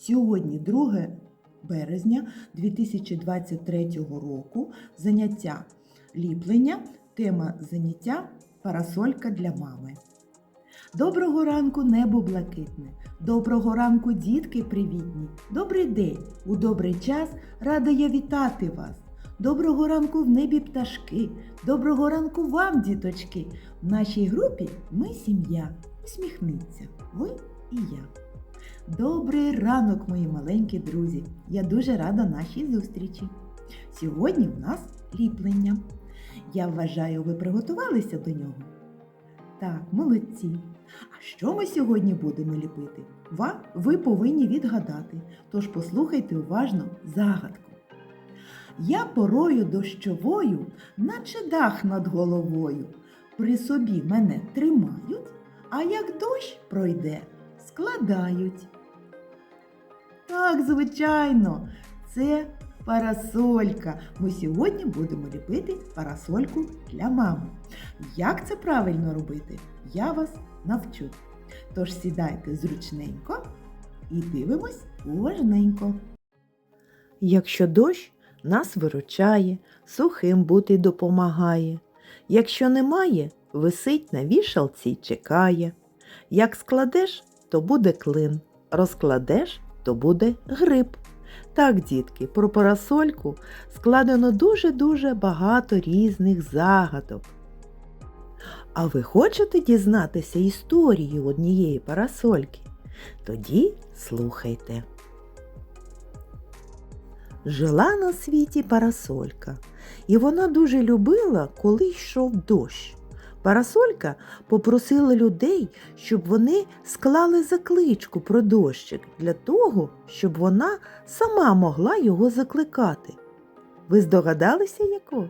Сьогодні 2 березня 2023 року заняття ліплення, тема заняття парасолька для мами. Доброго ранку, небо блакитне. Доброго ранку, дітки привітні. Добрий день! У добрий час рада я вітати вас. Доброго ранку в небі пташки. Доброго ранку вам, діточки. В нашій групі ми сім'я. Усміхніться, ви і я. Добрий ранок, мої маленькі друзі! Я дуже рада нашій зустрічі. Сьогодні в нас ліплення. Я вважаю, ви приготувалися до нього? Так, молодці. А що ми сьогодні будемо ліпити? Ва- Ви повинні відгадати, тож послухайте уважно загадку. Я порою дощовою, наче дах над головою. При собі мене тримають, а як дощ пройде, складають. Так, звичайно, це парасолька. Ми сьогодні будемо ліпити парасольку для мами. Як це правильно робити, я вас навчу. Тож сідайте зручненько і дивимось уважненько. Якщо дощ нас виручає, сухим бути допомагає. Якщо немає, висить на вішалці й чекає. Як складеш, то буде клин, розкладеш, то буде гриб. Так, дітки, про парасольку складено дуже-дуже багато різних загадок. А ви хочете дізнатися історію однієї парасольки? Тоді слухайте. Жила на світі парасолька, і вона дуже любила, коли йшов дощ. Парасолька попросила людей, щоб вони склали закличку про дощик для того, щоб вона сама могла його закликати. Ви здогадалися яку?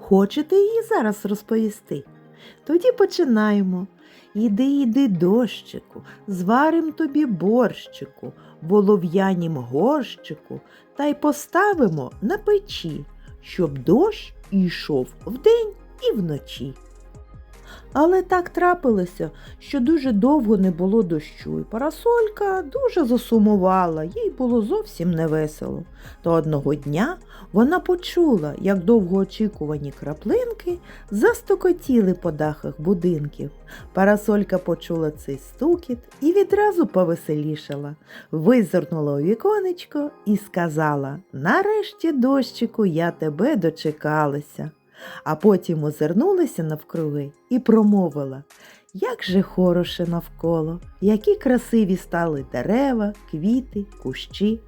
Хочете її зараз розповісти? Тоді починаємо. Іди, іди, дощику, зварим тобі борщику, в олов'янім горщику, та й поставимо на печі, щоб дощ ішов вдень і вночі. Але так трапилося, що дуже довго не було дощу, і парасолька дуже засумувала, їй було зовсім невесело. То одного дня вона почула, як довгоочікувані краплинки застокотіли по дахах будинків. Парасолька почула цей стукіт і відразу повеселішала, визирнула у віконечко і сказала Нарешті, дощику, я тебе дочекалася а потім озирнулася навкруги і промовила як же хороше навколо, які красиві стали дерева, квіти, кущі,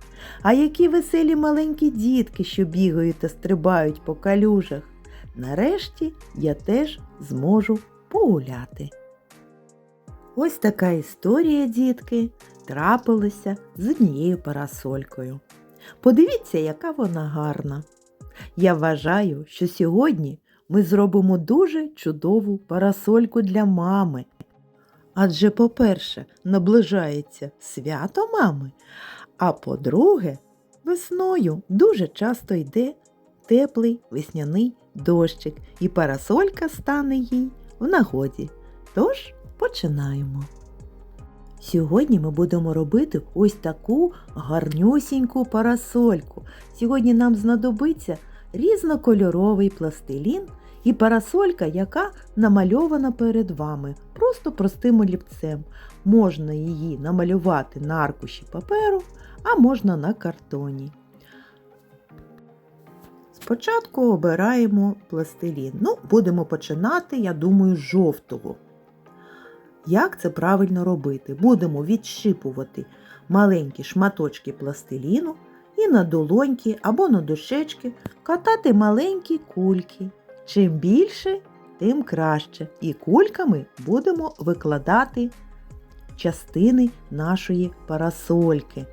а які веселі маленькі дітки, що бігають та стрибають по калюжах. Нарешті я теж зможу погуляти. Ось така історія, дітки, трапилася з однією парасолькою. Подивіться, яка вона гарна. Я вважаю, що сьогодні ми зробимо дуже чудову парасольку для мами. Адже, по-перше, наближається свято мами, а по-друге, весною дуже часто йде теплий весняний дощик, і парасолька стане їй в нагоді. Тож починаємо. Сьогодні ми будемо робити ось таку гарнюсіньку парасольку. Сьогодні нам знадобиться різнокольоровий пластилін і парасолька, яка намальована перед вами, просто простим олівцем. Можна її намалювати на аркуші паперу, а можна на картоні. Спочатку обираємо пластилін. Ну, будемо починати, я думаю, з жовтого. Як це правильно робити? Будемо відщипувати маленькі шматочки пластиліну і на долоньки або на дощечки катати маленькі кульки. Чим більше, тим краще. І кульками будемо викладати частини нашої парасольки,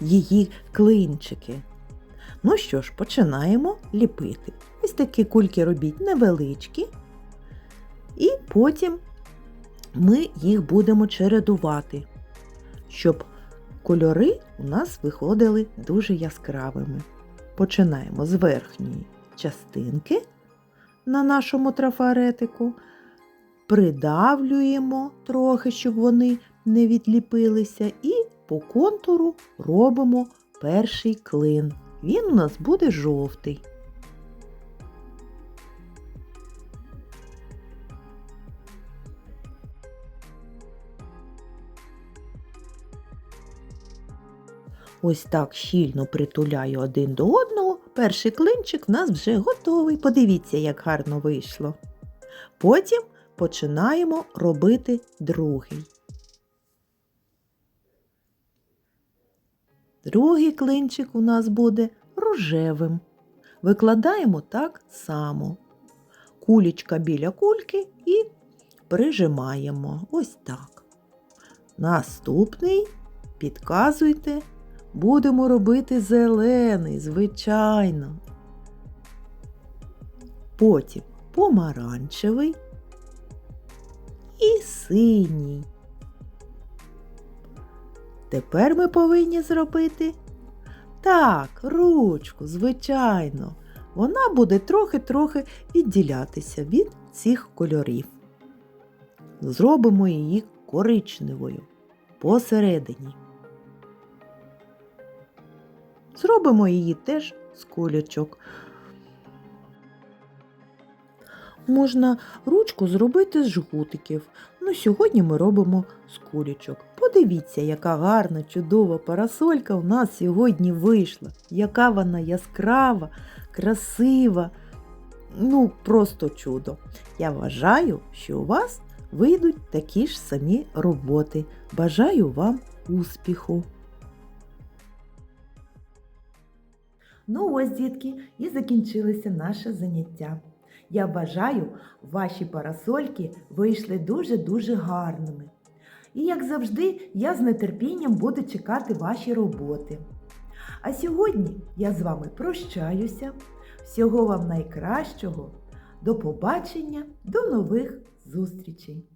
її клинчики. Ну що ж, починаємо ліпити. Ось такі кульки робіть невеличкі, і потім ми їх будемо чередувати, щоб кольори у нас виходили дуже яскравими. Починаємо з верхньої частинки на нашому трафаретику, придавлюємо трохи, щоб вони не відліпилися, і по контуру робимо перший клин. Він у нас буде жовтий. Ось так щільно притуляю один до одного. Перший клинчик в нас вже готовий. Подивіться, як гарно вийшло. Потім починаємо робити другий. Другий клинчик у нас буде рожевим. Викладаємо так само. Кулічка біля кульки і прижимаємо. Ось так. Наступний, підказуйте, будемо робити зелений, звичайно. Потім помаранчевий і синій. Тепер ми повинні зробити так, ручку, звичайно. Вона буде трохи-трохи відділятися від цих кольорів. Зробимо її коричневою посередині. Зробимо її теж з кулячок. Можна ручку зробити з жгутиків. Ну, сьогодні ми робимо з кулячок. Подивіться, яка гарна, чудова парасолька у нас сьогодні вийшла. Яка вона яскрава, красива. Ну, просто чудо. Я вважаю, що у вас вийдуть такі ж самі роботи. Бажаю вам успіху! Ну ось, дітки, і закінчилося наше заняття. Я бажаю, ваші парасольки вийшли дуже-дуже гарними. І, як завжди, я з нетерпінням буду чекати ваші роботи. А сьогодні я з вами прощаюся. Всього вам найкращого. До побачення, до нових зустрічей!